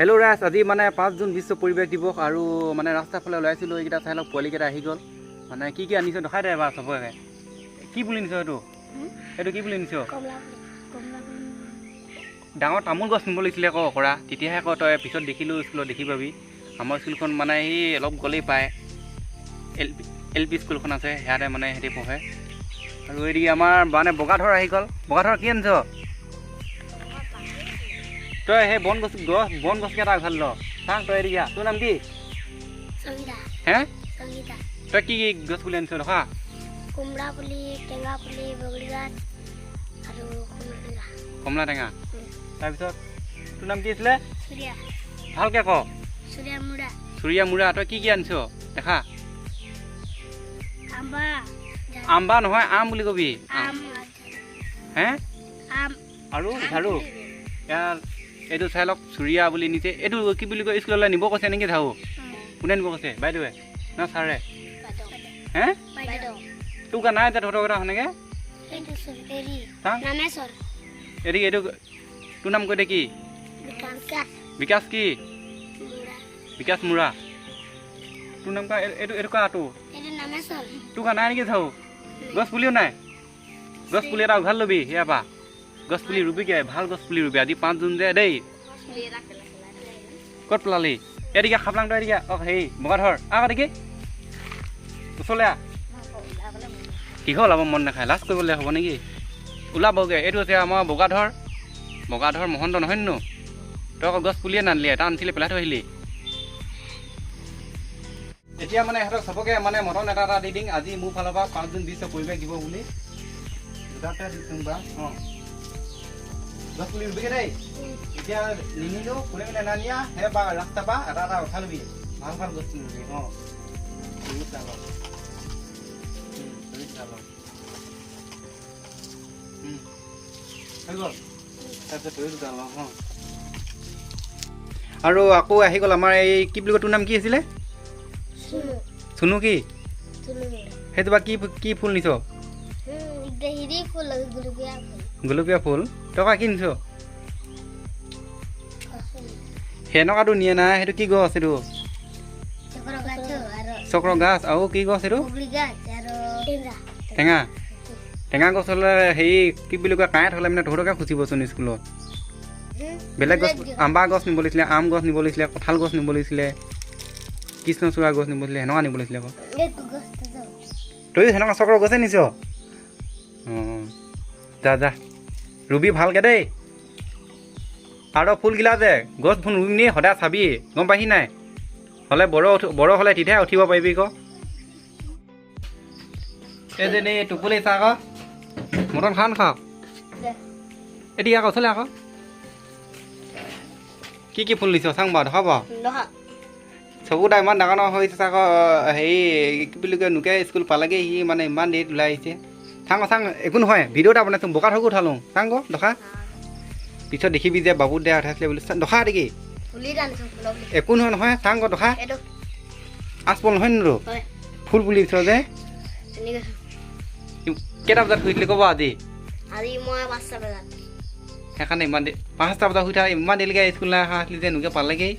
Hello ৰাজ আজি মানে পাঁচ জুন বিশ্ব পৰিৱেশ দিৱস আৰু মানে ৰাস্তাৰ ফালে ওলাইছিলোঁ এইকেইটা চাই লওক পোৱালিকেইটা আহি গ'ল। মানে কি কি আনিছ দেখাই দে এবাৰ চবকে। কি পুলি নিছ এইটো? এইটো কি পুলি নিছ ডাঙৰ তামোল গছ নিব লাগিছিলে আকৌ কৰা তেতিয়াহে আকৌ তই পিছত দেখিলোঁ স্কুলত দেখি পাবি। আমাৰ স্কুলখন মানে সেই অলপ গ'লেই পায়। এল পি এল পি স্কুলখন আছে সেয়াতে মানে সিহঁতি পঢ়ে। আৰু এইদি আমাৰ মানে বগাধৰ আহি গ'ল। বগাধৰ কি আনিছ? তই সেই বন গছ গছ বন গছকেইটা ভালো ল। চাওঁ তই এদিয়া তোৰ নাম কি? হে? তই কি কি গছ পুলি আনিছ দেখা কুমড়া পুলি টেঙা পুলি বগৰী গাছ আৰু কমলা। টেঙা। তাৰপিছত তোৰ নাম কি আছিলে? ভালকৈ ক। চুৰিয়া মুৰা। চুৰীয়া মূৰা তই কি কি আনিছ? দেখা। আম্বা। নহয় আম বুলি কবি। আম। হে? আৰু ঝাৰু। এইটো চাই লওক চুৰীয়া বুলি নিছে এইটো কি বুলি কয় স্কুললৈ নিব কৈছে নেকি ঝাৰু কোনে নিব কৈছে? বাইদেৱে। না ছাৰে? হে? তোক নাই এতিয়া তহঁতৰ কথা সেনেকৈ চাওঁ এইটো তোৰ নাম কৈ দে কি? বিকাশ কি? বিকাশ মুৰা। তোৰ নাম কা এইটো এইটো কা তোৰ? তোৰ কা নাই নেকি ঝাৰু গছ পুলিও নাই? গছ পুলি এটা উঘাল ল'বি ইয়াৰ পৰা। গছ পুলি ৰুবিগে ভাল গছ পুলি ৰুবি। আজি পাঁচ জুন যে দেই। ক'ত পেলালি? এদিকে খাপলাং তই এদিকে। অঁ হেৰি বগাধৰ আহ দেখি। ওচৰলৈ আহ। কিহৰ ওলাব মন নাখায়। লাজ কৰিবলৈ হ'ব নেকি? ওলাবগৈ। এইটো হৈছে আমাৰ বগাধৰ বগাধৰ মহন্ত নহয় নো? তই আকৌ গছ পুলিয়ে নানিলি এটা আনিছিলি পেলাই থৈ আহিলি। এতিয়া মানে ইহঁতক চবকে মানে মটন এটা এটা দি দিম। আজি মোৰ ফালৰ পৰা পাঁচ জুন বিশ্ব পৰিৱেশ দিব বুলি। দুটাতে দিছোঁ বা। অঁ। बस लिख भी नहीं क्या लिनी दो पुणे में ना लिया है बा रखता बा रारा उठा भी मार मार बस लिख भी हाँ लिख डालो लिख डालो हम्म है তাৰপিছত লিখ ডালো আৰু আকৌ আহি গ'ল আমাৰ এই কি বুলি কয় তোৰ নাম কি আছিলে চুনু কি সেইটো বা কি কি ফুল নিছ হেৰি ফুল গুলপীয়া ফুল গোলপীয়া ফুল। টকা কি নিছ সেনেকুৱাটো নিয়ে নাই সেইটো কি গছ এইটো? চক্ৰ গাছ আৰু কি গছ এইটো? টেঙা। টেঙা গছ হ'লে হেৰি কি বুলি কয় কাঁইট হ'লে মানে তহঁতকে খুচিবচোন স্কুলত। বেলেগ গছ আম্বা গছ নিব লাগিছিলে আম গছ নিব লাগিছিলে কঁঠাল গছ নিব লাগিছিলে কৃষ্ণচূড়া গছ নিব লাগিছিলে সেনেকুৱা নিব লাগিছিলে আকৌ। তই সেনেকুৱা চক্ৰ গছে নিছ? অঁ। যা যা। ৰুবি ভালকৈ দেই। আৰু ফুলগিলা যে গছ ফুল ৰুম নি সদায় চাবি গম পাইহি নাই? হ'লে বৰ উঠ বৰ হ'লে তেতিয়াহে উঠিব পাৰিবি আকৌ এইজনী টোপলি চা আকৌ মটন খাওঁ নাখাওঁ? এতিয়া আকৌ ওচৰলৈ আকৌ। কি কি ফুল দিছ চাং বাৰু দেখাব? নহয়। চকুটা ইমান ডাঙৰ ডাঙৰ হৈছে আকৌ হেৰি কি বুলি কয় নোকে স্কুল পালেগে সি মানে ইমান দেৰিত ওলাই আহিছে। চাংগ চাং একো নহয় ভিডিঅ'ত বনাইছোঁ বোকাত ঠগু উঠালোঁ। চাংগ দখা। পিছত দেখিবি যে বাবু দে উঠাইছিলে বুলি। দখা দেকি একো নহয় নহয় চাংগ দখা। আচপল নহয় নৰো ফুল বুলি দিছিল যে। কেইটা বজাত শুইছিলে ক'ব আজি? সেইকাৰণে ইমান দেৰি পাঁচটা বজাত শুই থকা ইমান দেৰিলৈকে স্কুল নাই অহা আছিলে যে এনেকৈ পালেগৈ